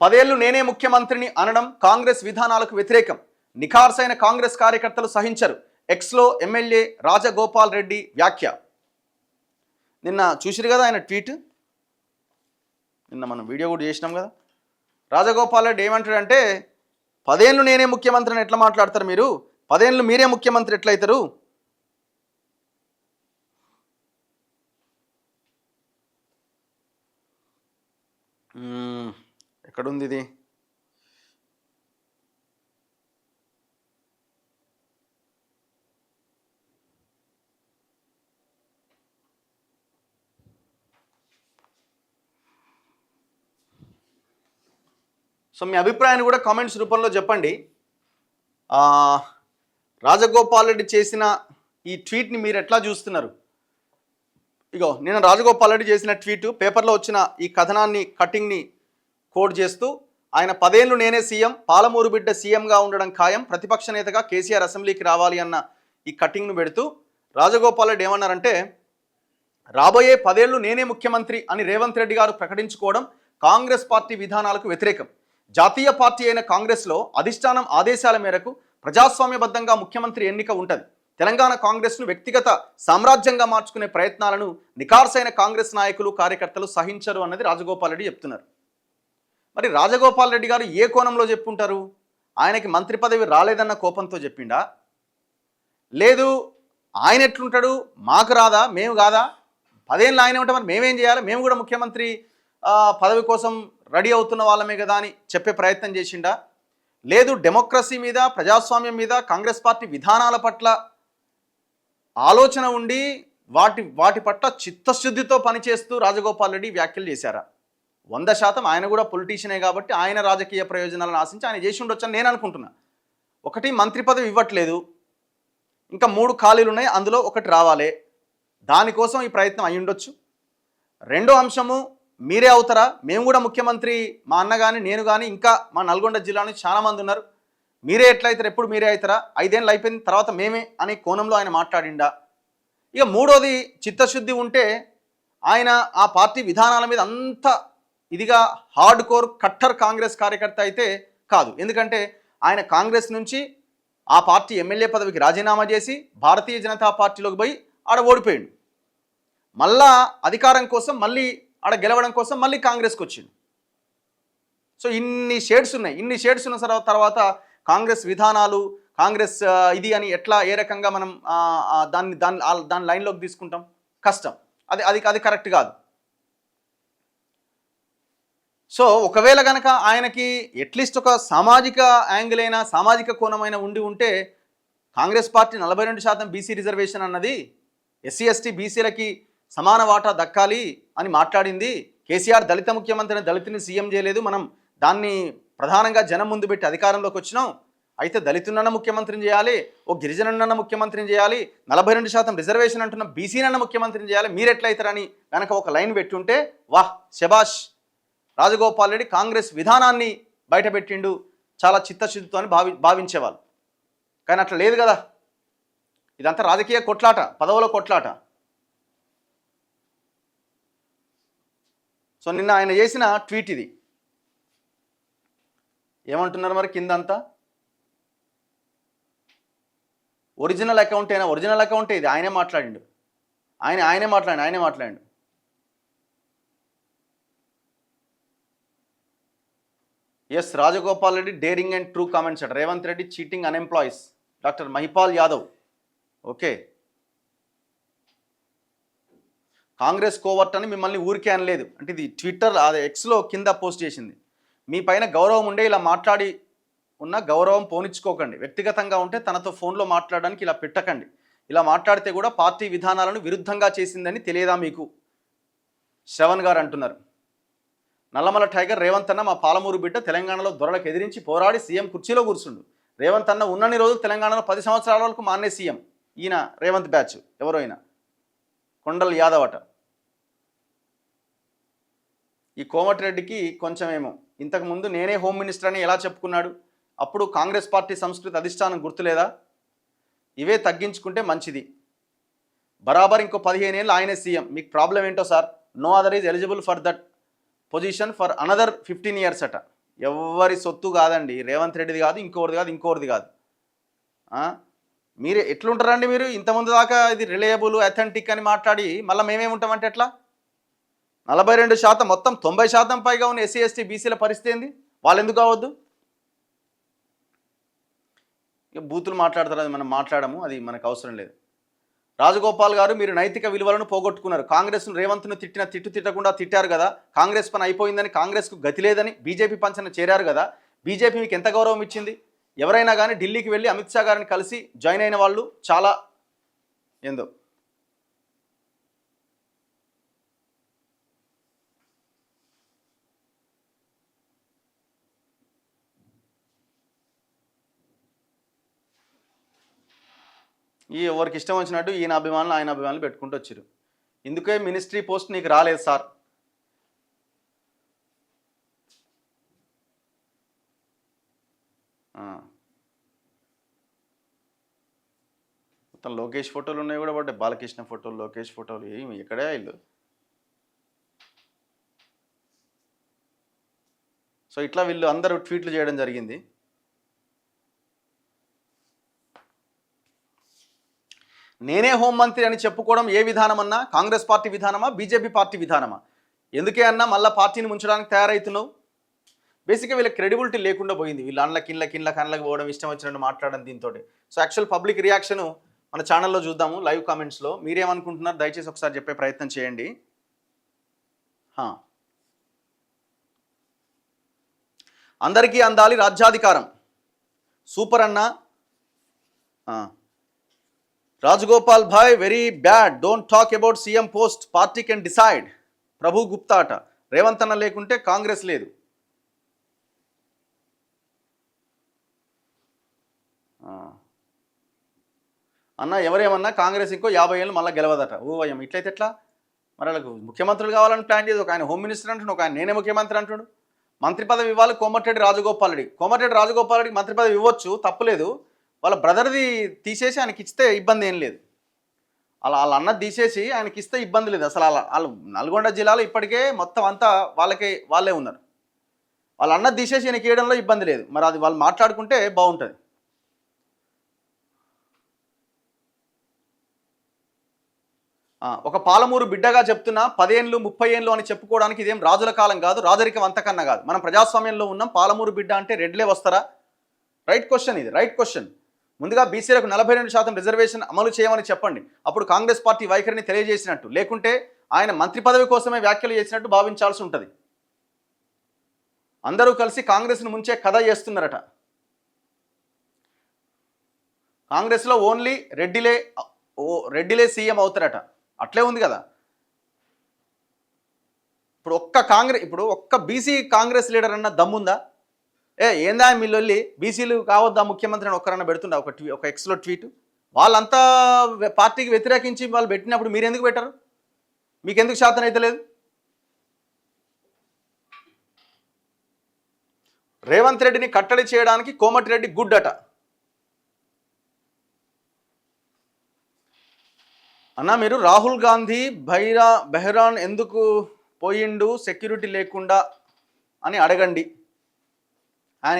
పదేళ్ళు నేనే ముఖ్యమంత్రిని అనడం కాంగ్రెస్ విధానాలకు వ్యతిరేకం. నిఖార్సైన కాంగ్రెస్ కార్యకర్తలు సహించరు. ఎక్స్లో ఎమ్మెల్యే రాజగోపాల్ రెడ్డి వ్యాఖ్య. నిన్న చూసిరు కదా ఆయన ట్వీట్? నిన్న మనం వీడియో కూడా చేసినాం కదా. రాజగోపాల్ రెడ్డి ఏమంటాడంటే పదేళ్ళు నేనే ముఖ్యమంత్రిని ఎట్లా మాట్లాడతారు మీరు? పదేళ్ళు మీరే ముఖ్యమంత్రి ఎట్లయితారు మ్మ్. ఎక్కడుంది ఇది? సో మీ అభిప్రాయాన్ని కూడా కామెంట్స్ రూపంలో చెప్పండి. రాజగోపాల్ రెడ్డి చేసిన ఈ ట్వీట్ని మీరు ఎట్లా చూస్తున్నారు? ఇగో నేను రాజగోపాల్ రెడ్డి చేసిన ట్వీట్ పేపర్లో వచ్చిన ఈ కథనాన్ని కటింగ్ని కోడ్ చేస్తూ ఆయన పదేళ్ళు నేనే సీఎం పాలమూరు బిడ్డ సీఎంగా ఉండడం ఖాయం ప్రతిపక్ష నేతగా కేసీఆర్ అసెంబ్లీకి రావాలి అన్న ఈ కటింగ్ను పెడుతూ రాజగోపాల్ రెడ్డి ఏమన్నారంటే రాబోయే పదేళ్ళు నేనే ముఖ్యమంత్రి అని రేవంత్ రెడ్డి గారు ప్రకటించుకోవడం కాంగ్రెస్ పార్టీ విధానాలకు వ్యతిరేకం. జాతీయ పార్టీ అయిన కాంగ్రెస్లో అధిష్టానం ఆదేశాల మేరకు ప్రజాస్వామ్యబద్ధంగా ముఖ్యమంత్రి ఎన్నిక ఉంటుంది. తెలంగాణ కాంగ్రెస్ను వ్యక్తిగత సామ్రాజ్యంగా మార్చుకునే ప్రయత్నాలను నికార్సైన కాంగ్రెస్ నాయకులు కార్యకర్తలు సహించరు అన్నది రాజగోపాల్ రెడ్డి చెప్తున్నారు. మరి రాజగోపాల్ రెడ్డి గారు ఏ కోణంలో చెప్పుంటారు? ఆయనకి మంత్రి పదవి రాలేదన్న కోపంతో చెప్పిండా? లేదు ఆయన ఎట్లుంటాడు? మాకు రాదా? మేము కాదా? పదేళ్ళు ఆయన ఉంటే మరి మేమేం చేయాలి? మేము కూడా ముఖ్యమంత్రి పదవి కోసం రెడీ అవుతున్న వాళ్ళమే కదా అని చెప్పే ప్రయత్నం చేసిండా? లేదు డెమోక్రసీ మీద ప్రజాస్వామ్యం మీద కాంగ్రెస్ పార్టీ విధానాల పట్ల ఆలోచన ఉండి వాటి వాటి పట్ల చిత్తశుద్ధితో పనిచేస్తూ రాజగోపాల్ రెడ్డి వ్యాఖ్యలు చేశారా? వంద శాతం ఆయన కూడా పొలిటీషియనే కాబట్టి ఆయన రాజకీయ ప్రయోజనాలను ఆశించి ఆయన చేసి ఉండొచ్చని నేను అనుకుంటున్నా. ఒకటి మంత్రి పదవి ఇవ్వట్లేదు. ఇంకా మూడు ఖాళీలు ఉన్నాయి అందులో ఒకటి రావాలి. దానికోసం ఈ ప్రయత్నం అయి ఉండొచ్చు. రెండో అంశము మీరే అవుతారా? మేము కూడా ముఖ్యమంత్రి మా అన్న కానీ నేను కానీ ఇంకా మా నల్గొండ జిల్లా నుంచి చాలామంది ఉన్నారు. మీరే ఎట్లయితారు? ఎప్పుడు మీరే అవుతారా? ఐదేళ్ళు అయిపోయిన తర్వాత మేమే అనే కోణంలో ఆయన మాట్లాడిండా. ఇక మూడోది చిత్తశుద్ధి ఉంటే ఆయన ఆ పార్టీ విధానాల మీద అంత ఇదిగా హార్డ్ కోర్ కట్టర్ కాంగ్రెస్ కార్యకర్త అయితే కాదు. ఎందుకంటే ఆయన కాంగ్రెస్ నుంచి ఆ పార్టీ ఎమ్మెల్యే పదవికి రాజీనామా చేసి భారతీయ జనతా పార్టీలోకి పోయి ఆడ ఓడిపోయిండు. మళ్ళా అధికారం కోసం మళ్ళీ ఆడ గెలవడం కోసం మళ్ళీ కాంగ్రెస్కి వచ్చిండు. సో ఇన్ని షేడ్స్ ఉన్నాయి. ఇన్ని షేడ్స్ ఉన్న తర్వాత కాంగ్రెస్ విధానాలు కాంగ్రెస్ ఇది అని ఎట్లా ఏ రకంగా మనం దాన్ని దాన్ని దాని లైన్లోకి తీసుకుంటాం? కష్టం. అది అది అది కరెక్ట్ కాదు. సో ఒకవేళ కనుక ఆయనకి అట్లీస్ట్ ఒక సామాజిక యాంగిల్ అయినా సామాజిక కోణమైన ఉండి ఉంటే కాంగ్రెస్ పార్టీ నలభై రెండు శాతం బీసీ రిజర్వేషన్ అన్నది ఎస్సీ ఎస్టీ బీసీలకి సమాన వాటా దక్కాలి అని మాట్లాడింది. కేసీఆర్ దళిత ముఖ్యమంత్రిని దళితుని సీఎం చేయలేదు. మనం దాన్ని ప్రధానంగా జనం ముందు పెట్టి అధికారంలోకి వచ్చినాం. అయితే దళితున్న ముఖ్యమంత్రిని చేయాలి ఓ గిరిజనున్న ముఖ్యమంత్రిని చేయాలి నలభై రెండు శాతం రిజర్వేషన్ అంటున్న బీసీనన్న ముఖ్యమంత్రిని చేయాలి మీరు ఎట్లయితారని కనుక ఒక లైన్ పెట్టుంటే వాహ్ శబాష్ రాజగోపాల్ రెడ్డి కాంగ్రెస్ విధానాన్ని బయటపెట్టిండు. చాలా చిత్తశుద్ధితో అని భావి భావించేవాళ్ళు. కానీ అట్లా లేదు కదా. ఇదంతా రాజకీయ కొట్లాట పదవుల కొట్లాట. సో నిన్న ఆయన చేసిన ట్వీట్ ఇది. ఏమంటున్నారు మరి కిందంతా? ఒరిజినల్ అకౌంట్ అయినా ఒరిజినల్ అకౌంటే ఇది. ఆయనే మాట్లాడిండు. ఆయన ఆయనే మాట్లాడి ఆయనే మాట్లాడిండు. S Rajagopal Reddy daring and true comments అట. Revanth Reddy cheating unemployees. Doctor Mahipal Yadav. Okay. Congress covert అని మిమ్మల్ని ఊరికే అనలేదు. అంటే ఇది ట్విట్టర్ అదే ఎక్స్లో కింద పోస్ట్ చేసింది. మీ పైన గౌరవం ఉండే ఇలా మాట్లాడి ఉన్న గౌరవం పోనిచ్చుకోకండి. వ్యక్తిగతంగా ఉంటే తనతో ఫోన్లో మాట్లాడడానికి ఇలా పెట్టకండి. ఇలా మాట్లాడితే కూడా పార్టీ విధానాలను విరుద్ధంగా చేసిందని తెలియదా మీకు? శ్రవణ్ గారు అంటున్నారు. నల్లమల టైగర్ రేవంత్ అన్న మా పాలమూరు బిడ్డ తెలంగాణలో దొరలకు ఎదిరించి పోరాడి సీఎం కుర్చీలో కూర్చుండు. రేవంత్ అన్న ఉన్నన్ని రోజులు తెలంగాణలో పది సంవత్సరాల వరకు మాన్నే సీఎం. ఈయన రేవంత్ బ్యాచ్. ఎవరో ఈయన కొండల్ యాదవ్ అట. ఈ కోమటిరెడ్డికి కొంచెమేమో. ఇంతకుముందు నేనే హోమ్ మినిస్టర్ అని ఎలా చెప్పుకున్నాడు? అప్పుడు కాంగ్రెస్ పార్టీ సంస్కృతి అధిష్టానం గుర్తులేదా? ఇవే తగ్గించుకుంటే మంచిది. బరాబర్ ఇంకో పదిహేను ఏళ్ళు ఆయనే సీఎం. మీకు ప్రాబ్లం ఏంటో sir? No other is eligible for that. Position for another fifteen years అట. ఎవరి సొత్తు కాదండి. రేవంత్ రెడ్డిది కాదు ఇంకోరిది కాదు ఇంకోరిది కాదు. మీరు ఎట్లుంటారండి మీరు? ఇంతమంది దాకా ఇది రిలయబుల్ అథెంటిక్ అని మాట్లాడి మళ్ళీ మేమేముంటామంటే ఎట్లా? నలభై రెండు శాతం మొత్తం తొంభై శాతం పైగా ఉన్న ఎస్సీ ఎస్టీ బీసీల పరిస్థితి ఏంది? వాళ్ళు ఎందుకు కావద్దు? ఇక బూతులు మాట్లాడతారు అది మనం మాట్లాడము అది మనకు అవసరం లేదు. రాజగోపాల్ గారు మీరు నైతిక విలువలను పోగొట్టుకున్నారు. కాంగ్రెస్ను రేవంత్ను తిట్టిన తిట్టు తిట్టకుండా తిట్టారు కదా. కాంగ్రెస్ పని అయిపోయిందని కాంగ్రెస్కు గతి లేదని బీజేపీ పంచన చేరారు కదా. బీజేపీ మీకు ఎంత గౌరవం ఇచ్చింది? ఎవరైనా కానీ ఢిల్లీకి వెళ్ళి అమిత్ షా గారిని కలిసి జాయిన్ అయిన వాళ్ళు చాలా ఏందో. ఈ ఎవరికి ఇష్టం వచ్చినట్టు ఈయన అభిమానులు ఆయన అభిమానులు పెట్టుకుంటూ వచ్చారు ఇందుకే మినిస్ట్రీ పోస్ట్ నీకు రాలేదు సార్. మొత్తం లోకేష్ ఫోటోలు ఉన్నాయి కూడా పడ్డాయి. బాలకృష్ణ ఫోటోలు లోకేష్ ఫోటోలు ఏమి ఎక్కడే ఇల్లు సో ఇట్లా వీళ్ళు అందరూ ట్వీట్లు చేయడం జరిగింది. నేనే హోంమంత్రి అని చెప్పుకోవడం ఏ విధానమన్నా కాంగ్రెస్ పార్టీ విధానమా బీజేపీ పార్టీ విధానమా? ఎందుకే అన్నా మళ్ళీ పార్టీని ముంచడానికి తయారవుతున్నావు బేసిక్గా వీళ్ళకి క్రెడిబిలిటీ లేకుండా పోయింది. వీళ్ళు అండ్ల కిండ్ల కిండ్ల కళ్ళకి పోవడం ఇష్టం వచ్చినట్టు మాట్లాడడం దీంతో సో యాక్చువల్ పబ్లిక్ రియాక్షన్ మన ఛానల్లో చూద్దాము లైవ్ కామెంట్స్లో మీరేమనుకుంటున్నారు? దయచేసి ఒకసారి చెప్పే ప్రయత్నం చేయండి. అందరికీ అందాలి రాజ్యాధికారం. సూపర్ అన్న. Rajagopal bhai very bad. Don't talk about CM post. Party can decide. Prabhu గుప్తాట Revanth అన్న లేకుంటే కాంగ్రెస్ లేదు. అన్న ఎవరేమన్నా కాంగ్రెస్ ఇంకో యాభై ఏళ్ళు మళ్ళీ గెలవదట. ఓ అయ్యం ఇట్లయితే ఎట్లా? మరి వాళ్ళకు ముఖ్యమంత్రులు కావాలని ప్లాన్ చేసి ఒక ఆయన హోమ్ మినిస్టర్ అంటున్నాడు ఒక ఆయన నేనే ముఖ్యమంత్రి అంటున్నాడు. మంత్రి పదవి ఇవ్వాలి కోమటిరెడ్డి రాజగోపాల్ రెడ్డి. కోమటిరెడ్డి రాజగోపాల్ రెడ్డికి మంత్రి పదవి ఇవ్వచ్చు తప్పులేదు. వాళ్ళ బ్రదర్ది తీసేసి ఆయనకి ఇస్తే ఇబ్బంది ఏం లేదు. అలా వాళ్ళ అన్న తీసేసి ఆయనకి ఇస్తే ఇబ్బంది లేదు. అసలు అలా వాళ్ళు నల్గొండ జిల్లాలో ఇప్పటికే మొత్తం అంతా వాళ్ళకే వాళ్ళే ఉన్నారు. వాళ్ళ అన్న తీసేసి ఈయనకి వేయడంలో ఇబ్బంది లేదు. మరి అది వాళ్ళు మాట్లాడుకుంటే బాగుంటుంది. ఒక పాలమూరు బిడ్డగా చెప్తున్నా పదేళ్ళు ముప్పై ఏళ్ళు అని చెప్పుకోవడానికి ఇదేం రాజుల కాలం కాదు రాజరికం అంతకన్నా కాదు. మనం ప్రజాస్వామ్యంలో ఉన్నాం పాలమూరు బిడ్డ అంటే రెడ్లే వస్తారా? రైట్ క్వశ్చన్ ఇది రైట్ క్వశ్చన్ ముందుగా బీసీలకు నలభై రెండు శాతం రిజర్వేషన్ అమలు చేయమని చెప్పండి. అప్పుడు కాంగ్రెస్ పార్టీ వైఖరిని తెలియజేసినట్టు. లేకుంటే ఆయన మంత్రి పదవి కోసమే వ్యాఖ్యలు చేసినట్టు భావించాల్సి ఉంటుంది. అందరూ కలిసి కాంగ్రెస్ను ముంచే కథ చేస్తున్నారట. కాంగ్రెస్లో ఓన్లీ రెడ్డిలే ఓ రెడ్డిలే సీఎం అవుతారట. అట్లే ఉంది కదా. ఇప్పుడు ఒక్క కాంగ్రెస్ ఇప్పుడు ఒక్క బీసీ కాంగ్రెస్ లీడర్ అన్న దమ్ముందా? ఏ ఏందా మీళ్ళొల్లి బీసీలు కావద్దా ముఖ్యమంత్రి అని ఒక్కరన్నా పెడుతుండే ఒక ట్వీ ఒక ఎక్స్లో ట్వీట్? వాళ్ళంతా పార్టీకి వ్యతిరేకించి వాళ్ళు పెట్టినప్పుడు మీరు ఎందుకు పెట్టారు? మీకు ఎందుకు శాతం అయితే లేదు? రేవంత్ రెడ్డిని కట్టడి చేయడానికి కోమటిరెడ్డి గుడ్ అట అన్న మీరు రాహుల్ గాంధీ బైరా బెహ్రాన్ ఎందుకు పోయిండు? సెక్యూరిటీ లేకుండా అని అడగండి.